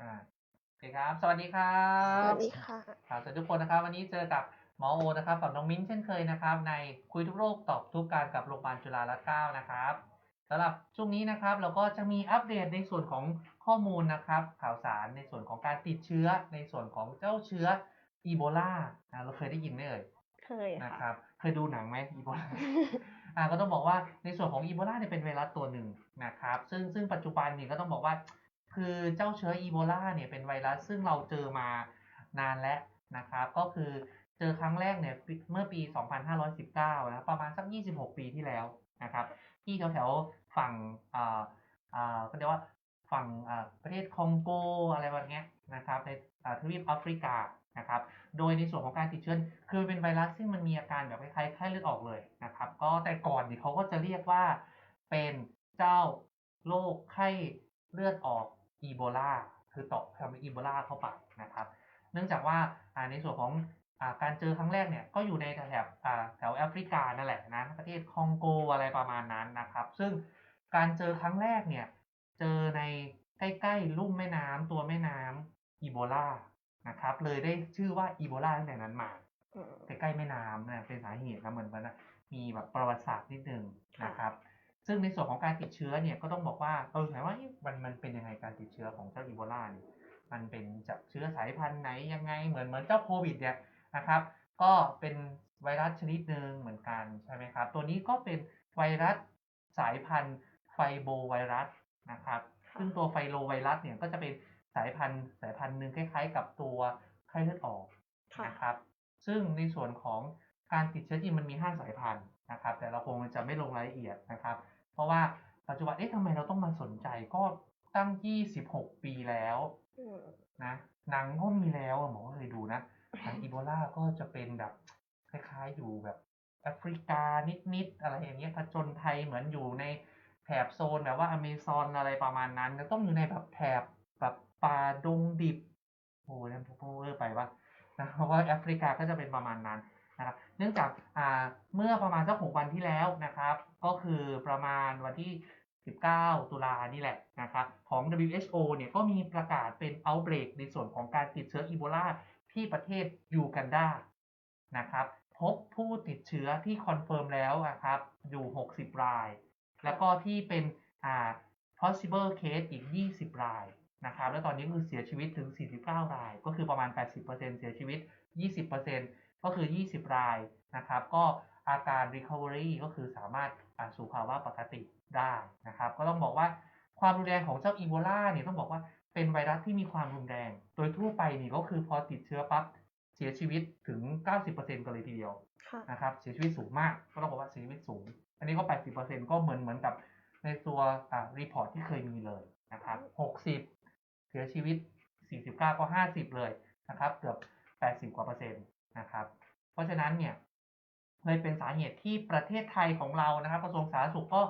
อ่าโอเคครับ สวัสดีครัสบวัสดีค่ะครับสวัสดีทุกคนนะครับ วันนี้เจอกับหมอโอนะครับกับน้องมิ้นเช่นเคยนะครับ ในคุยทุกโรคตอบทุกการกับโรงพยาบาลจุฬาลัตน์เก้านะครับสำหรับช่วงนี้นะครับเราก็จะมีอัปเดตในส่วนของข้อมูลนะครับ ข่าวสารในส่วนของการติดเชื้อในส่วนของเจ้าเชื้ออีโบลาอ่าเราเคยได้ยินไหมเอ่ยเคยนะคค่ะรับ เคยดูหนังไหมอีโบลาอ่าก็ต้องบอกว่าในส่วนของอีโบลาเนี่ยเป็นไวรัสตัวหนึ่งนะครับ ซึ่งซึ่งปัจจุบันนี่ก็ต้องบอกว่า คือเจ้าเชื้ออีโบลาเนี่ยเป็นไวรัสซึ่งเราเจอมานานแล้วนะครับ ก็คือเจอครั้งแรกเนี่ยเมื่อปี 2519 นะประมาณสัก 26 ปีที่แล้วนะครับที่แถวๆฝั่งอ่าอ่าก็เรียกว่าฝั่งอ่าประเทศคองโกอะไรแบบเนี้ยนะครับในอ่าทวีปแอฟริกานะครับ โดยในส่วนของการติดเชื้อคือเป็นไวรัสซึ่งมันมีอาการแบบคล้ายๆไข้เลือดออกเลยนะครับ ก็แต่ก่อนนี่เขาก็จะเรียกว่าเป็นเจ้าโรคไข้เลือดออก อีโบลาคือต่อทำอีโบลาเข้าไปนะครับ เนื่องจากว่าอ่าในส่วนของอ่าการเจอครั้งแรกเนี่ยก็อยู่ในแถบอ่าแถวแอฟริกานั่นแหละนะประเทศคองโกอะไรประมาณนั้นนะครับ ซึ่งการเจอครั้งแรกเนี่ยเจอในใกล้ๆลุ่มแม่น้ำตัวแม่น้ำอีโบลานะครับเลยได้ชื่อว่าอีโบลาตั้งแต่นั้นมาอืมใกล้ๆแม่น้ำนะเป็นสาเหตุนะเหมือนมันนะมีแบบประวัติศาสตร์นิดนึงนะครับ ซึ่งในส่วนของการติดเชื้อเนี่ยก็ต้องบอกว่าเออไหนว่าเอ๊ะมันมันเป็นยังไงการติดเชื้อของเจ้าอีโบลาเนี่ยมันเป็นจากเชื้อสายพันธุ์ไหนยังไงเหมือนเหมือนเจ้าโควิดเนี่ยนะครับ ก็เป็นไวรัสชนิดหนึ่งเหมือนกันใช่ไหมครับ ตัวนี้ก็เป็นไวรัสสายพันธุ์ไฟโบไวรัสนะครับ ซึ่งตัวไฟโรไวรัสเนี่ยก็จะเป็นสายพันธุ์สายพันธุ์หนึ่งคล้ายๆ กับตัวไข้เลือดออกค่ะนะครับ ซึ่งในส่วนของการติดเชื้อจริงมันมี 5 สายพันธุ์นะครับ แต่เราคงจะไม่ลงรายละเอียดนะครับ เพราะว่าปัจจุบันเอ๊ะทำไมเราต้องมาสนใจก็ตั้ง26ปีแล้วอืมนะหนังก็มีแล้วอะหมอก็เคยดูนะหนังอีโบลาก็จะเป็นแบบคล้ายๆอยู่แบบแอฟริกานิดๆอะไรอย่างเงี้ยผจญภัยเหมือนอยู่ในแถบโซนแบบว่าอเมซอนอะไรประมาณนั้นแล้วต้องอยู่ในแบบแถบแบบป่าดงดิบโอ้ยนั่นพูดเวอร์ไปปะนะเพราะว่าแอฟริกาก็จะเป็นประมาณนั้นนะครับเนื่องจากอ่าเมื่อประมาณสักหกวันที่แล้วนะครับ ก็คือประมาณวันที่ 19 ตุลานี่แหละนะครับของ WHO เนี่ยก็มีประกาศเป็น outbreak ในส่วนของการติดเชื้ออีโบลาที่ประเทศยูกันดานะครับพบผู้ติดเชื้อที่คอนเฟิร์มแล้วนะครับอยู่ 60 ราย แล้วก็ที่เป็นอ่า possible case อีก 20 รายนะครับแล้วตอนนี้คือเสียชีวิตถึง 49 ราย ก็คือประมาณ 80%เสียชีวิต 20%ก็คือ 20 รายนะครับ ก็อาการ recovery ก็คือสามารถ สู่ภาวะปกติได้นะครับ ก็ต้องบอกว่าความรุนแรงของเจ้าอีโบลาเนี่ยต้องบอกว่าเป็นไวรัสที่มีความรุนแรง โดยทั่วไปนี่ก็คือพอติดเชื้อปั๊บเสียชีวิตถึง 90%กันเลยทีเดียวนะครับ เสียชีวิตสูงมาก ก็ต้องบอกว่าเสียชีวิตสูง อันนี้ก็ 80%ก็เหมือนเหมือนกับในตัวอ่ารีพอร์ตที่เคยมีเลยนะครับ 60 เสียชีวิต 49 ก็ 50 เลยนะครับ เกือบ 80 กว่าเปอร์เซ็นต์นะครับ เพราะฉะนั้นเนี่ย เลยเป็นสาเหตุที่ประเทศไทยของเรานะครับกระทรวงสาธารณสุขก็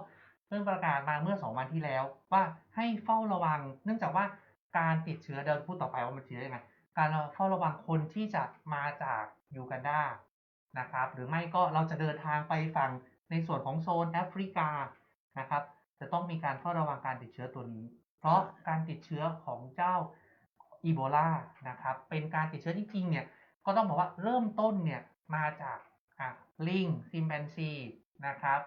เพิ่งประกาศมาเมื่อ 2 วันที่แล้ว ว่าให้เฝ้าระวัง เนื่องจากว่าการติดเชื้อเดินพูดต่อไปว่ามันเชื้อยังไงการเฝ้าระวังคนที่จะมาจากยูกันดานะครับหรือไม่ก็เราจะเดินทางไปฝั่งในส่วนของโซนแอฟริกานะครับ จะต้องมีการเฝ้าระวังการติดเชื้อตัวนี้ เพราะการติดเชื้อของเจ้าอีโบลานะครับเป็นการติดเชื้อจริงๆเนี่ยก็ต้องบอกว่าเริ่มต้นเนี่ยมาจากอะ ลิงซิมแปนซีนะครับ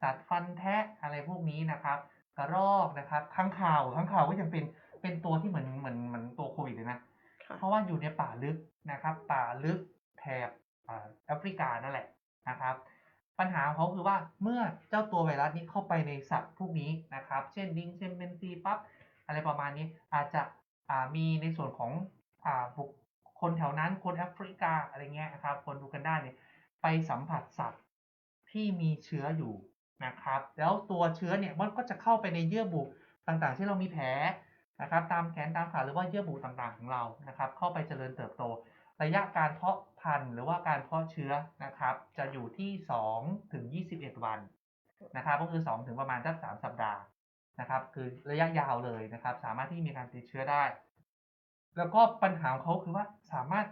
สัตว์ฟันแทะอะไรพวกนี้นะครับ กระรอกนะครับข้างข่าวข้างข่าวก็ยังเป็นเป็นตัวที่เหมือนเหมือนเหมือนตัวโควิดเลยนะค่ะเพราะว่าอยู่ในป่าลึกนะครับ ป่าลึกแถบอ่าแอฟริกานั่นแหละนะครับ ปัญหาของเขาคือว่าเมื่อเจ้าตัวไวรัสนี้เข้าไปในสัตว์พวกนี้นะครับ เช่นลิงเชมเปนซีปั๊บอะไรประมาณนี้อาจจะอ่ามีในส่วนของอ่าบุคคนแถวนั้นคนแอฟริกาอะไรเงี้ยนะครับ คนดูกันได้เนี่ย ไปสัมผัสสัตว์ที่มีเชื้ออยู่นะครับ แล้วตัวเชื้อเนี่ยมันก็จะเข้าไปในเยื่อบุต่างๆที่เรามีแผลนะครับ ตามแขนตามขาหรือว่าเยื่อบุต่างๆของเรานะครับ เข้าไปเจริญเติบโต ระยะการเพาะพันธุ์หรือว่าการเพาะเชื้อนะครับ จะอยู่ที่2ถึง21 วันนะครับก็คือ 2 ถึงประมาณสัก3สัปดาห์นะครับ คือระยะยาวเลยนะครับ สามารถที่มีการติดเชื้อได้ แล้วก็ปัญหาของเขาคือว่าสามารถ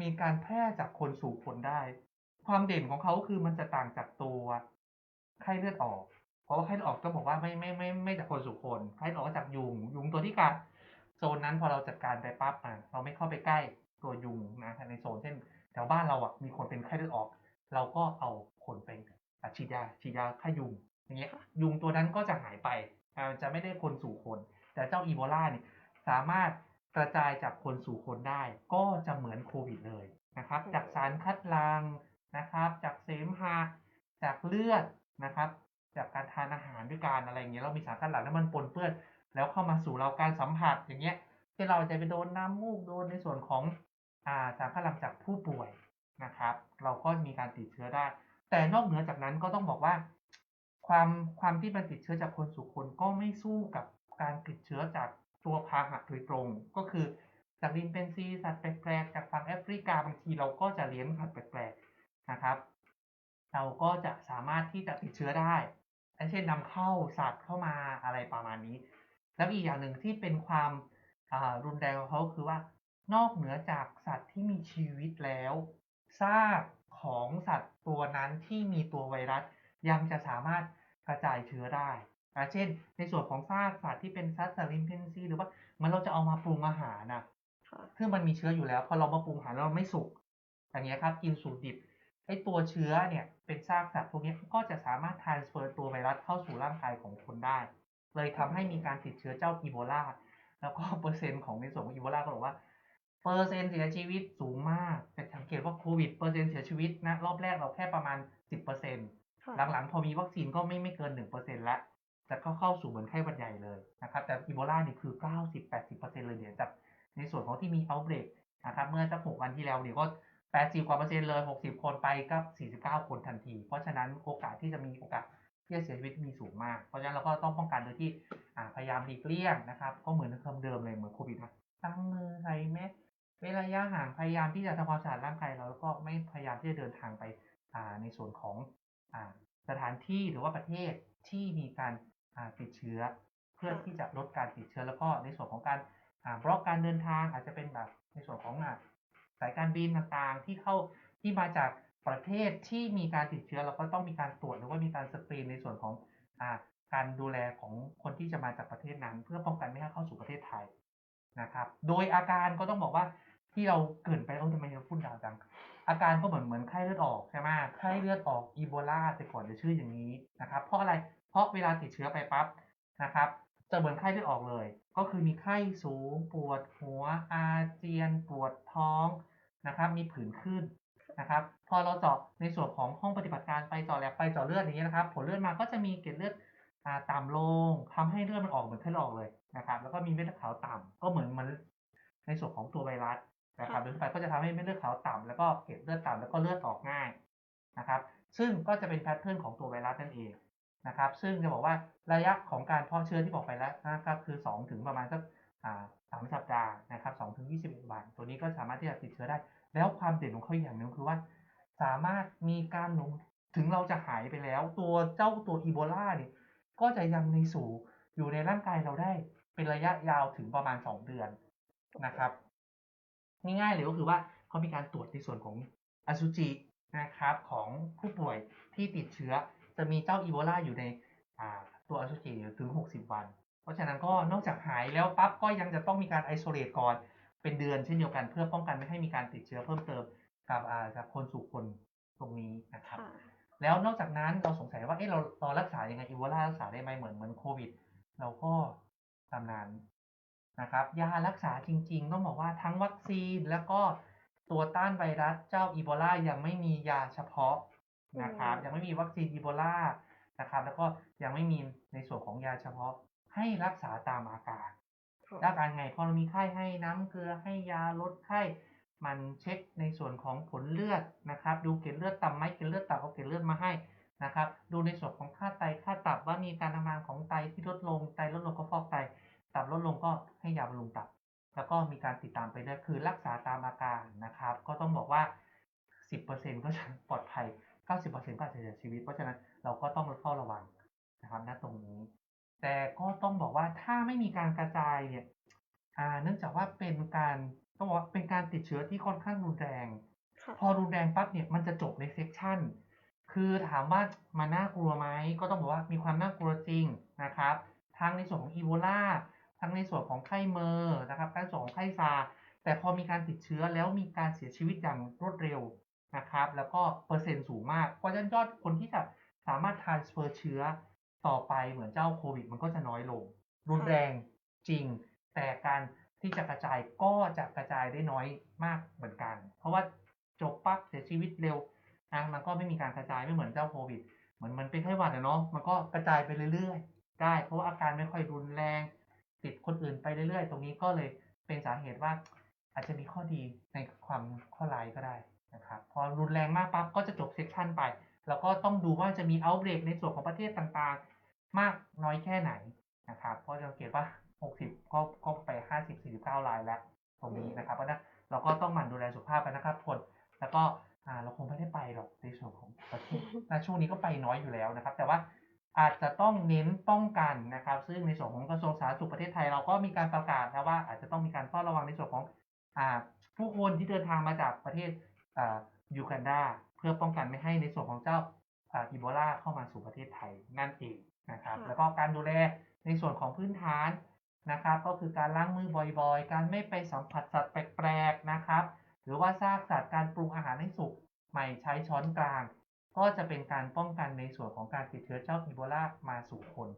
มีการแพร่จากคนสู่คนได้ ความเด่นของเขาคือมันจะต่างจากตัวไข้เลือดออก เพราะว่าไข้เลือดออกก็บอกว่าไม่ไม่ไม่ไม่จากคนสู่คนไข้เลือดออกก็จากยุง ยุงตัวที่กัดโซนนั้นพอเราจัดการไปปั๊บอะเราไม่เข้าไปใกล้ตัวยุงนะในโซนเช่นแถวบ้านเราอะมีคนเป็นไข้เลือดออก เราก็เอาคนไปอะฉีดยาฉีดยาฆ่ายุงอย่างเงี้ยยุงตัวนั้นก็จะหายไปอ่าจะไม่ได้คนสู่คน แต่เจ้าอีโบลาเนี่ยสามารถกระจายจากคนสู่คนได้ ก็จะเหมือนโควิดเลยนะครับจากสารคัดหลัง นะครับ จากเสมหะจากเลือดนะครับ จากการทานอาหารด้วยกันอะไรเงี้ยเรามีสารคัดหลั่งแล้วมันปนเปื้อน แล้วเข้ามาสู่เราการสัมผัสอย่างเงี้ยที่เราจะไปโดนน้ำมูกโดนในส่วนของอ่าสารคัดหลั่งจากผู้ป่วยนะครับ เราก็มีการติดเชื้อได้ แต่นอกเหนือจากนั้นก็ต้องบอกว่า ความความที่มันติดเชื้อจากคนสู่คนก็ไม่สู้กับการติดเชื้อจากตัวพาหะโดยตรง ก็คือจากลินเป็นซีสัตว์แปลกๆจากฝั่งแอฟริกาบางทีเราก็จะเลี้ยงสัตว์แปลกๆ นะครับ เราก็จะสามารถที่จะติดเชื้อได้ เช่นนำเข้าสัตว์เข้ามาอะไรประมาณนี้ แล้วอีกอย่างหนึ่งที่เป็นความอ่ารุนแรงของเขาคือว่านอกเหนือจากสัตว์ที่มีชีวิตแล้วซากของสัตว์ตัวนั้นที่มีตัวไวรัสยังจะสามารถกระจายเชื้อได้อ่าเช่น ในส่วนของซากสัตว์ที่เป็นซัสซารินเพนซีหรือว่ามันเราจะเอามาปรุงอาหารนะค่ะซึ่งมันมีเชื้ออยู่แล้ว พอเรามาปรุงอาหารแล้วเราไม่สุกอย่างเงี้ยครับ กินสุกดิบ ไอตัวเชื้อเนี่ยเป็นซากสัตว์พวกเนี้ยก็จะสามารถ transfer ตัวไวรัสเข้าสู่ร่างกายของคนได้ เลยทำให้มีการติดเชื้อเจ้าอีโบลาแล้วก็เปอร์เซ็นต์ของในส่วนของอีโบลาก็บอกว่าเปอร์เซ็นต์เสียชีวิตสูงมากแต่สังเกตว่าโควิดเปอร์เซ็นต์เสียชีวิตนะรอบแรกเราแค่ประมาณ 10%ค่ะหลังๆ พอมีวัคซีนก็ไม่ไม่เกิน 1%ละจะเข้าเข้าสู่เหมือนไข้หวัดใหญ่เลยนะครับแต่อีโบลานี่คือ 90-80%เลยเดี๋ยวจากในส่วนของที่มีเอาเบรกนะครับเมื่อสักหกวันที่แล้วเนี่ยก็ 80กว่าเปอร์เซ็นต์เลย 60 คนไปก็ 49 คนทันที เพราะฉะนั้นโอกาสที่จะมีโอกาสที่จะเสียชีวิตมีสูงมาก เพราะฉะนั้นเราก็ต้องป้องกันโดยที่อ่าพยายามหลีกเลี่ยงนะครับ ก็เหมือนเดิมเลยเหมือนโควิดนะตั้งมือใส่แมสเว้นระยะห่างพยายามที่จะทำความสะอาดร่างกายเราแล้วก็ไม่พยายามที่จะเดินทางไปอ่าในส่วนของอ่าสถานที่หรือว่าประเทศที่มีการอ่าติดเชื้อ เพื่อที่จะลดการติดเชื้อแล้วก็ในส่วนของการอ่าบล็อกการเดินทางอาจจะเป็นแบบในส่วนของอ่า สายการบินต่างๆ ที่เข้าที่มาจากประเทศที่มีการติดเชื้อเราก็ต้องมีการตรวจหรือว่ามีการสกรีนในส่วนของอการดูแลของคนที่จะมาจากประเทศนั้น เพื่อป้องกันไม่ให้เข้าสู่ประเทศไทยนะครับ โดยอาการก็ต้องบอกว่าที่เราเกินไปเออทำไมเราพูดดาวจัง อาการก็เหมือนเหมือนไข้เลือดออกใช่ไหมไข้เลือดออกอีโบลาแต่ก่อนจะชื่ออย่างนี้นะครับ เพราะอะไรเพราะเวลาติดเชื้อไปปั๊บนะครับ จะเหมือนไข้เลือดออกเลย ก็คือมีไข้สูงปวดหัวอาเจียน ปวดท้องนะครับมีผื่นขึ้นนะครับพอเราเจาะในส่วนของห้องปฏิบัติการไปเจาะแลบไปเจาะเลือดอย่างนี้นะครับ ผลเลือดมาก็จะมีเกล็ดเลือดต่ำลงทำให้เลือดมันออกเหมือนไข้เลือดออกเลยนะครับแล้วก็มีเม็ดเลือดขาวต่ำก็เหมือนมันในส่วนของตัวไวรัสนะครับโดยทั่วไปก็จะทำให้เม็ดเลือดขาวต่ำแล้วก็เกล็ดเลือดต่ำแล้วก็เลือดออกง่ายนะครับซึ่งก็จะเป็นแพทเทิร์นของตัวไวรัสนั่นเอง นะครับ ซึ่งจะบอกว่าระยะของการเพาะเชื้อที่บอกไปแล้วนะครับคือ 2 ถึงประมาณสักสามสัปดาห์นะครับ2ถึง21วัน ตัวนี้ก็สามารถที่จะติดเชื้อได้ แล้วความเด่นของเขาอย่างหนึงคือว่า สามารถมีการลงถึงเราจะหายไปแล้ว ตัวเจ้าตัวอีโบลาเนี่ยก็จะยังในสู่อยู่ในร่างกายเราได้เป็นระยะยาวถึงประมาณ2เดือนนะครับง่ายๆเลยก็คือว่าเขามีการตรวจในส่วนของอสุจินะครับของผู้ป่วยที่ติดเชื้อ จะมีเจ้าอีโบลาอยู่ในอ่าตัวอสุจิอยู่ถึง 60 วัน เพราะฉะนั้นก็นอกจากหายแล้วปั๊บก็ยังจะต้องมีการไอโซเลตก่อนเป็นเดือนเช่นเดียวกันเพื่อป้องกันไม่ให้มีการติดเชื้อเพิ่มเติมกับอ่าจากคนสู่คนตรงนี้นะครับค่ะแล้วนอกจากนั้นเราสงสัยว่าเอ๊ะเราเรารักษายังไงอีโบลารักษาได้ไหมเหมือนเหมือนโควิด เราก็ตามนั้นนะครับยารักษาจริง ๆ ต้องบอกว่าทั้งวัคซีนแล้วก็ตัวต้านไวรัสเจ้าอีโบลายังไม่มียาเฉพาะ นะครับอืมยังไม่มีวัคซีนอีโบลานะครับ แล้วก็ยังไม่มีในส่วนของยาเฉพาะให้รักษาตามอาการค่ะอาการไงพอเรามีไข้ให้น้ำเกลือให้ยาลดไข้มันเช็คในส่วนของผลเลือดนะครับ ดูเกล็ดเลือดต่ำไหมเกล็ดเลือดต่ำเอาเกล็ดเลือดมาให้นะครับ ดูในส่วนของค่าไตค่าตับว่ามีการทำงานของไตที่ลดลงไตลดลงก็ฟอกไตตับลดลงก็ให้ยาบำรุงตับ แล้วก็มีการติดตามไปเรื่อยคือรักษาตามอาการนะครับ ก็ต้องบอกว่า 10%ก็จะปลอดภัย 90%ก็อาจจะเสียชีวิต เพราะฉะนั้นเราก็ต้องเฝ้าระวังนะครับณตรงนี้ แต่ก็ต้องบอกว่าถ้าไม่มีการกระจายเนี่ยอ่าเนื่องจากว่าเป็นการต้องบอกว่าเป็นการติดเชื้อที่ค่อนข้างรุนแรงค่ะพอรุนแรงปั๊บเนี่ยมันจะจบในเซกชันคือถามว่ามันน่ากลัวไหมก็ต้องบอกว่ามีความน่ากลัวจริงนะครับ ทั้งในส่วนของอีโบลาทั้งในส่วนของไข้เมอร์นะครับการส่วนของไข้ซาร์แต่พอมีการติดเชื้อแล้วมีการเสียชีวิตอย่างรวดเร็ว นะครับ แล้วก็เปอร์เซ็นต์สูงมาก เพราะฉะนั้นยอดคนที่จะสามารถ transfer เชื้อต่อไปเหมือนเจ้าโควิด มันก็จะน้อยลง รุนแรงจริง แต่การที่จะกระจายก็จะกระจายได้น้อยมากเหมือนกัน เพราะว่าจบปั๊บเสียชีวิตเร็วนะมันก็ไม่มีการกระจายไม่เหมือนเจ้าโควิดเหมือนมันเป็นไข้หวัดอะเนาะมันก็กระจายไปเรื่อยๆ ได้ เพราะว่าอาการไม่ค่อยรุนแรง ติดคนอื่นไปเรื่อยๆ ตรงนี้ก็เลยเป็นสาเหตุว่า อาจจะมีข้อดีในความข้อร้ายก็ได้ นะครับพอรุนแรงมากปั๊บก็จะจบเซสชันไป แล้วก็ต้องดูว่าจะมีเอาเบรกในส่วนของประเทศต่างๆ มากน้อยแค่ไหนนะครับเพราะจะสังเกตว่า 60 ก็ก็ไป 50 49 รายแล้วตรงนี้นะครับเพราะฉะนั้นเราก็ต้องหมั่นดูแลสุขภาพกันนะครับทุกคนแล้วก็อ่าเราคงไม่ได้ไปหรอกในส่วนของประเทศนะช่วงนี้ก็ไปน้อยอยู่แล้วนะครับ แต่ว่าอาจจะต้องเน้นป้องกันนะครับ ซึ่งในส่วนของกระทรวงสาธารณสุขประเทศไทยเราก็มีการประกาศนะว่าอาจจะต้องมีการเฝ้าระวังในส่วนของอ่าผู้คนที่เดินทางมาจากประเทศอ่า ยูกันดาเพื่อป้องกันไม่ให้ในส่วนของเจ้าอ่าอีโบลาเข้ามาสู่ประเทศไทยนั่นเองนะครับค่ะแล้วก็การดูแลในส่วนของพื้นฐานนะครับ ก็คือการล้างมือบ่อยๆ การไม่ไปสัมผัสสัตว์แปลกๆนะครับ หรือว่าซากสัตว์การปรุงอาหารให้สุกใหม่ใช้ช้อนกลาง ก็จะเป็นการป้องกันในส่วนของการติดเชื้อเจ้าอีโบลามาสู่คน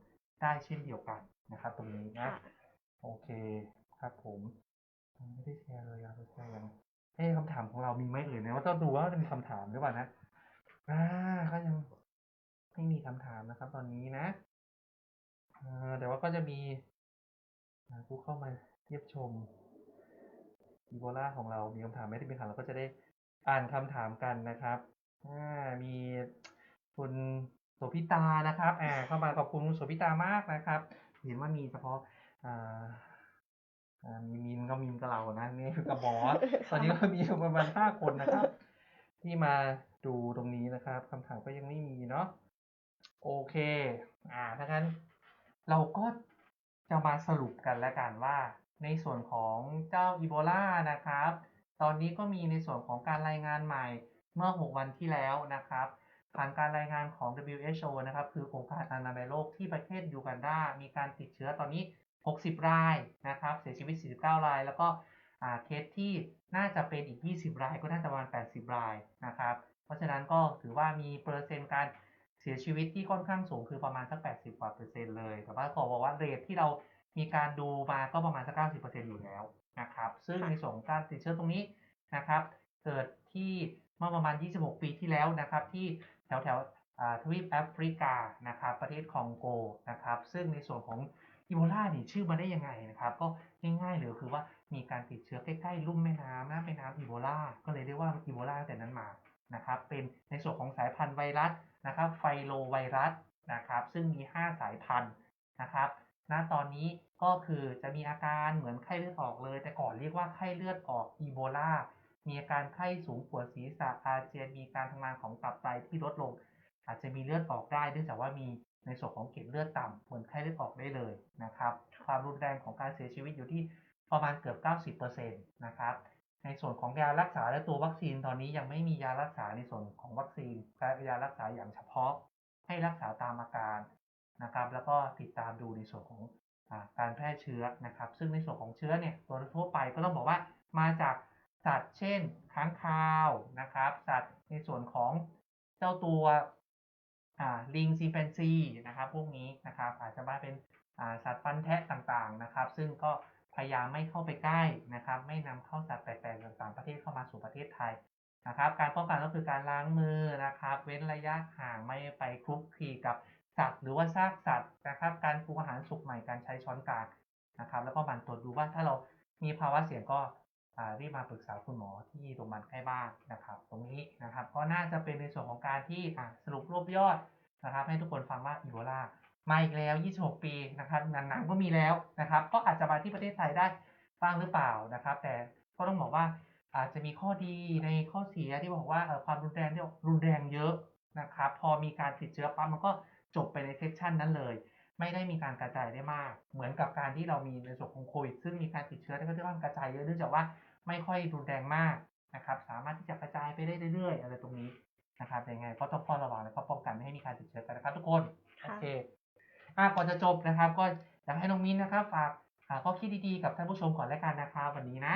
ได้เช่นเดียวกันนะครับ ตรงนี้นะค่ะโอเคครับผมไม่ได้แชร์เลยอะเราแชร์ยัง เอ้คำถามของเรามีไหมเอ่ยเนี่ยว่าต้องดูว่าจะมีคำถามหรือเปล่านะอ่าก็ยังไม่มีคำถามนะครับ ตอนนี้นะเออแต่ว่าก็จะมีผู้เข้ามาเยี่ยมชมอีโบลาของเรา มีคำถามไหมที่เป็นคำถามเราก็จะได้อ่านคำถามกันนะครับอ่ามีคุณโสพิตานะครับ อ่า เข้ามาขอบคุณคุณโสพิตามากนะครับ เห็นว่ามีเฉพาะอ่า มีมินก็มินกับเรานะนี่คือกับหมอตอนนี้ก็มีประมาณห้าคนนะครับ ที่มาดูตรงนี้นะครับคำถามก็ยังไม่มีเนาะโอเค อ่าถ้างั้น เราก็จะมาสรุปกันแล้วกันว่า ในส่วนของเจ้าอีโบลานะครับ ตอนนี้ก็มีในส่วนของการรายงานใหม่เมื่อ 6 วันที่แล้วนะครับ ผ่านการรายงานของ WHO นะครับ คือองค์การอนามัยโลกที่ประเทศยูกันดา มีการติดเชื้อตอนนี้ 60 รายนะครับ เสียชีวิต 49 ราย แล้วก็เคสที่น่าจะเป็นอีก 20 ราย ก็น่าจะประมาณ 80 รายนะครับ เพราะฉะนั้นก็ถือว่ามีเปอร์เซ็นต์การเสียชีวิตที่ค่อนข้างสูงคือประมาณสัก 80 กว่าเปอร์เซ็นต์เลย แต่ว่าขอบอกว่าเรทที่เรามีการดูมาก็ประมาณสัก 90เปอร์เซ็นต์อยู่แล้วนะครับ ซึ่งในส่วนการติดเชื้อตรงนี้นะครับ เกิดที่เมื่อประมาณ 26 ปีที่แล้วนะครับ ที่แถวแถวทวีปแอฟริกานะครับ ประเทศคองโกนะครับ ซึ่งในส่วนของ อีโบลาเนี่ยชื่อมาได้ยังไงนะครับก็ง่ายๆเลยคือว่ามีการติดเชื้อใกล้ๆลุ่มแม่น้ำนะแม่น้ำอีโบลาก็เลยเรียกว่าอีโบลาตั้งแต่นั้นมานะครับเป็นในส่วนของสายพันธุ์ไวรัสนะครับไฟโลไวรัสนะครับซึ่งมี 5 สายพันธุ์นะครับณตอนนี้ก็คือจะมีอาการเหมือนไข้เลือดออกเลย แต่ก่อนเรียกว่าไข้เลือดออกอีโบลามีอาการไข้สูงปวดศีรษะอาเจียนมีการทำงานของตับไตที่ลดลง อาจจะมีเลือดออกได้เนื่องจากว่ามี ในส่วนของเกล็ดเลือดต่ำเหมือนไข้เลือดออกได้เลยนะครับความรุนแรงของการเสียชีวิตอยู่ที่ประมาณเกือบ 90%นะครับในส่วนของยารักษาและตัววัคซีนตอนนี้ยังไม่มียารักษาในส่วนของวัคซีนและยารักษาอย่างเฉพาะ ให้รักษาตามอาการนะครับ แล้วก็ติดตามดูในส่วนของอการแพร่เชื้อนะครับ ซึ่งในส่วนของเชื้อเนี่ยตัวทั่วไปก็ต้องบอกว่ามาจากสัตว์เช่น ค้างคาวนะครับ สัตว์ในส่วนของเจ้าตัว ลิงซีแฟนซีนะครับพวกนี้นะครับอาจจะมาเป็นสัตว์ฟันแทะต่างๆนะครับ ซึ่งก็พยายามไม่เข้าไปใกล้นะครับ ไม่นำเข้าสัตว์แปลกๆต่างๆประเทศเข้ามาสู่ประเทศไทยนะครับ การป้องกันก็คือการล้างมือนะครับ เว้นระยะห่างไม่ไปคลุกคลีกับสัตว์หรือว่าซากสัตว์นะครับ การปรุงอาหารสุกใหม่การใช้ช้อนกลางนะครับ แล้วก็หมั่นตรวจดูว่าถ้าเรามีภาวะเสี่ยงก็ รีบมาปรึกษาคุณหมอที่โรงพยาบาลใกล้บ้านนะครับ ตรงนี้นะครับก็น่าจะเป็นในส่วนของการที่สรุปรวบยอดนะครับ ให้ทุกคนฟังว่าอีโบลามาอีกแล้ว 26 ปีนะครับหนังๆก็มีแล้วนะครับ ก็อาจจะมาที่ประเทศไทยได้บ้างหรือเปล่านะครับ แต่ก็ต้องบอกว่าอาจจะมีข้อดีในข้อเสียที่บอกว่าความรุนแรงที่รุนแรงเยอะนะครับ พอมีการติดเชื้อปั๊บมันก็จบไปในเซสชันนั้นเลย ไม่ได้มีการกระจายได้มาก เหมือนกับการที่เรามีในส่วนของโควิดซึ่งมีการติดเชื้อที่ค่อนข้างกระจายเยอะเนื่องจากว่า ไม่ค่อยรุนแรงมากนะครับ สามารถที่จะกระจายไปได้เรื่อยๆ อะไรตรงนี้นะครับยังไงก็ต้องเฝ้าระวังและก็ป้องกันไม่ให้มีการติดเชื้อกันนะครับ ทุกคนโอค่ะเคอะก่อนจะจบนะครับ ก็อยากให้น้องมิ้นนะครับฝากอ่าก็คิดดีๆกับท่านผู้ชมก่อนแล้วกันนะครับวันนี้นะ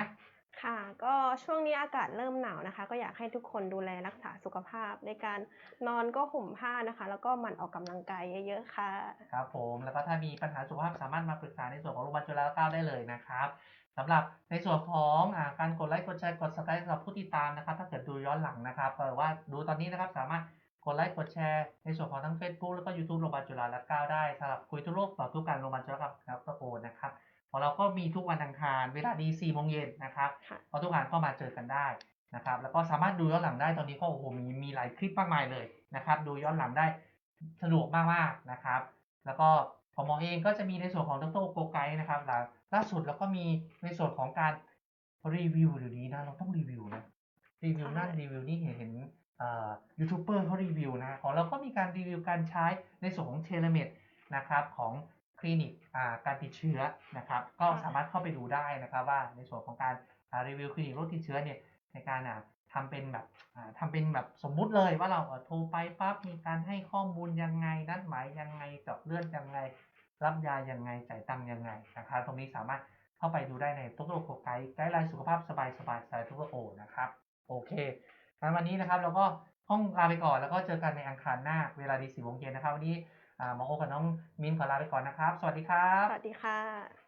ค่ะก็ช่วงนี้อากาศเริ่มหนาวนะคะ ก็อยากให้ทุกคนดูแลรักษาสุขภาพ ในการนอนก็ห่มผ้านะคะ แล้วก็หมั่นออกกำลังกายเยอะๆค่ะ ครับผมแล้วก็ถ้ามีปัญหาสุขภาพสามารถมาปรึกษาในส่วนของโรงพยาบาลจุฬาลงกรณ์ได้เลยนะครับ สำหรับในส่วนของอาการกดไลค์กดแชร์กด subscribe สำหรับผู้ติดตามนะครับ ถ้าเกิดดูย้อนหลังนะครับหรือว่าดูตอนนี้นะครับสามารถกดไลค์กดแชร์ในส่วนของทั้ง Facebook แล้วก็ YouTube โรงพยาบาลจุฬาลงกรณ์ได้สำหรับคุยทุกโรคต่อทุกการโรงพยาบาลจุฬาลงกรณ์ครับตะโกนนะครับของเราก็มีทุกวันอังคารเวลาดี4โมงเย็นนะครับค่ะก็ทุกงานก็มาเจอกันได้นะครับ แล้วก็สามารถดูย้อนหลังได้ตอนนี้ก็โอ้โหมีมีหลายคลิปมากมายเลยนะครับ ดูย้อนหลังได้สะดวกมากๆนะครับ แล้วก็ของหมอเองก็จะมีในส่วนของดรโกไกด์นะครับ ล่าล่าสุดแล้วก็มีในส่วนของการรีวิวเดี๋ยวนี้นะ เราต้องรีวิวนะรีวิวนั่นใช่รีวิวนี่เห็นเห็นเอ่อยูทูบเบอร์เขารีวิวนะของเราก็มีการรีวิวการใช้ในส่วนของเทเลเมดนะครับของคลินิกอ่าการติดเชื้อนะครับ ก็สามารถเข้าไปดูได้นะครับว่าในส่วนของการอ่ารีวิวคลินิกโรคติดเชื้อเนี่ยในการอ่าทำเป็นแบบอ่าทำเป็นแบบสมมุติเลยว่าเราเอ่อโทรไปปั๊บมีการให้ข้อมูลยังไงนัดหมายยังไงเจาะเลือดยังไง รับยายังไงจ่ายตังยังไงนะครับตรงนี้สามารถเข้าไปดูได้ในทุกโลกไกด์ไกด์ไลน์สุขภาพสบายสบายสายทุกโอนะครับโอเคงั้นวันนี้นะครับเราก็ห้องลาไปก่อนแล้วก็เจอกันในอังคารหน้าเวลาดีสี่โมงเย็นนะครับวันนี้หมอโอกับน้องมินขอลาไปก่อนนะครับ สวัสดีครับ สวัสดีค่ะ